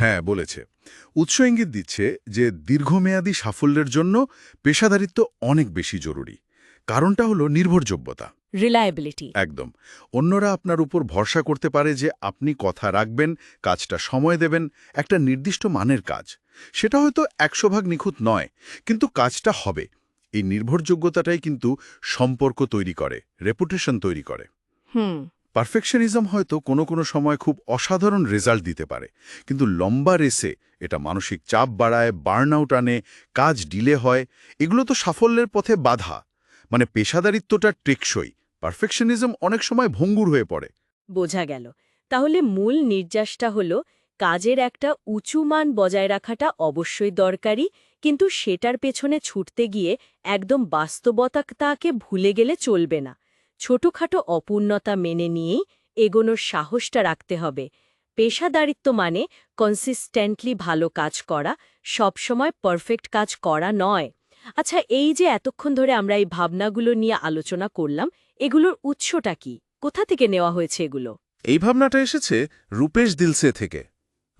হ্যাঁ বলেছে। উৎস ইঙ্গিত দিচ্ছে যে দীর্ঘমেয়াদী সাফল্যের জন্য পেশাদারিত্ব অনেক বেশি জরুরি। কারণটা হলো নির্ভরযোগ্যতা। রিলায়েবিলিটি একদম। অন্যরা আপনার উপর ভরসা করতে পারে যে আপনি কথা রাখবেন কাজটা সময় দেবেন একটা নির্দিষ্ট মানের কাজ। সেটা হয়তো একশো ভাগ নিখুঁত নয় কিন্তু কাজটা হবে। এই নির্ভরযোগ্যতাটাই কিন্তু সম্পর্ক তৈরি করে রেপুটেশন তৈরি করে। হুম। পারফেকশনিজম হয়তো কোনো কোনো সময় খুব অসাধারণ রেজাল্ট দিতে পারে, কিন্তু লম্বা রেসে এটা মানসিক চাপ বাড়ায় বার্ন আউট আনে, কাজ ডিলে হয়, এগুলো তো সাফল্যের পথে বাধা। মানে পেশাদারিত্বটা টেকসই, পারফেকশনিজম অনেক সময় ভঙ্গুর হয়ে পড়ে। বোঝা গেল। তাহলে মূল নির্যাসটা হল কাজের একটা উঁচু মান বজায় রাখাটা অবশ্যই দরকারি, কিন্তু সেটার পেছনে ছুটতে গিয়ে একদম বাস্তবতাকে ভুলে গেলে চলবে না। ছোটখাটো অপূর্ণতা মেনে নিয়েই এগোনোর সাহসটা রাখতে হবে। পেশাদারিত্ব মানে কনসিস্টেন্টলি ভালো কাজ করা সবসময় পারফেক্ট কাজ করা নয়। আচ্ছা এই যে এতক্ষণ ধরে আমরা এই ভাবনাগুলো নিয়ে আলোচনা করলাম এগুলোর উৎসটা কি? কোথা থেকে নেওয়া হয়েছে এগুলো? এই ভাবনাটা এসেছে রূপেশ দিলসে থেকে।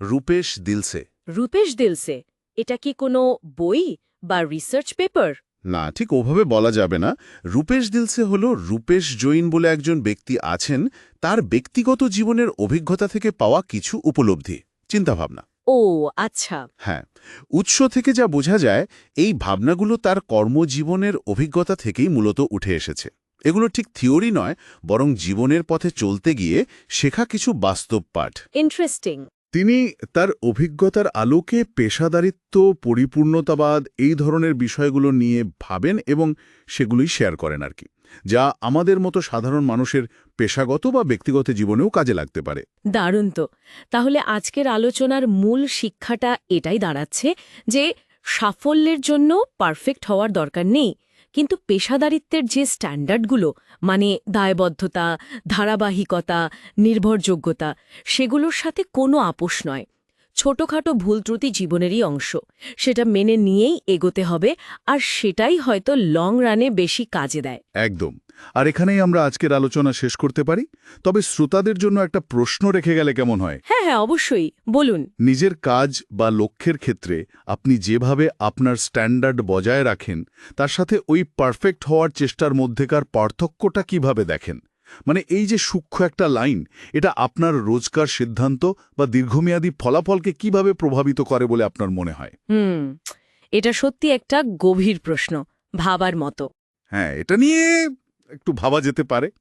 রূপেশ দিলসে। রূপেশ দিলসে? এটা কি কোনো বই বা রিসার্চ পেপার না ঠিক ওভাবে বলা যাবে না। রূপেশ দিলসে হল রূপেশ জৈন বলে একজন ব্যক্তি আছেন। তার ব্যক্তিগত জীবনের অভিজ্ঞতা থেকে পাওয়া কিছু উপলব্ধি। চিন্তাভাবনা। ও আচ্ছা। হ্যাঁ উৎস থেকে যা বোঝা যায় এই ভাবনাগুলো তার কর্মজীবনের অভিজ্ঞতা থেকেই মূলত উঠে এসেছে। এগুলো ঠিক থিওরি নয় বরং জীবনের পথে চলতে গিয়ে শেখা কিছু বাস্তব পাঠ। ইন্টারেস্টিং। তিনি তার অভিজ্ঞতার আলোকে পেশাদারিত্ব, পরিপূর্ণতাবাদ এই ধরনের বিষয়গুলো নিয়ে ভাবেন এবং সেগুলোই শেয়ার করেন আর কি, যা আমাদের মতো সাধারণ মানুষের পেশাগত বা ব্যক্তিগত জীবনেও কাজে লাগতে পারে। দারুণ তো। তাহলে আজকের আলোচনার মূল শিক্ষাটা এটাই দাঁড়াচ্ছে যে সাফল্যের জন্য পারফেক্ট হওয়ার দরকার নেই। কিন্তু পেশাদারিত্বের যে স্ট্যান্ডার্ডগুলো মানে দায়বদ্ধতা ধারাবাহিকতা নির্ভরযোগ্যতা সেগুলোর সাথে কোনো আপোষ নয়। ছোটখাটো ভুল ত্রুটি জীবনেরই অংশ। সেটা মেনে নিয়েই এগোতে হবে আর সেটাই হয়তো লং রানে বেশি কাজে দেয়। একদম। আর এখানেই আমরা আজকের আলোচনা শেষ করতে পারি। তবে শ্রোতাদের জন্য একটা প্রশ্ন রেখে গেলে কেমন হয়? হ্যাঁ হ্যাঁ অবশ্যই। বলুন। নিজের কাজ বা লক্ষ্যের ক্ষেত্রে আপনি যেভাবে আপনার স্ট্যান্ডার্ড বজায় রাখেন তার সাথে ওই পারফেক্ট হওয়ার চেষ্টার মধ্যেকার পার্থক্যটা কীভাবে দেখেন? মানে এই যে সূক্ষ্ম একটা লাইন এটা আপনার রোজকার সিদ্ধান্ত বা দীর্ঘমেয়াদী ফলাফলকে কীভাবে প্রভাবিত করে বলে আপনার মনে হয়? হুম এটা সত্যি একটা গভীর প্রশ্ন ভাবার মতো। হ্যাঁ এটা নিয়ে একটু ভাবা যেতে পারে।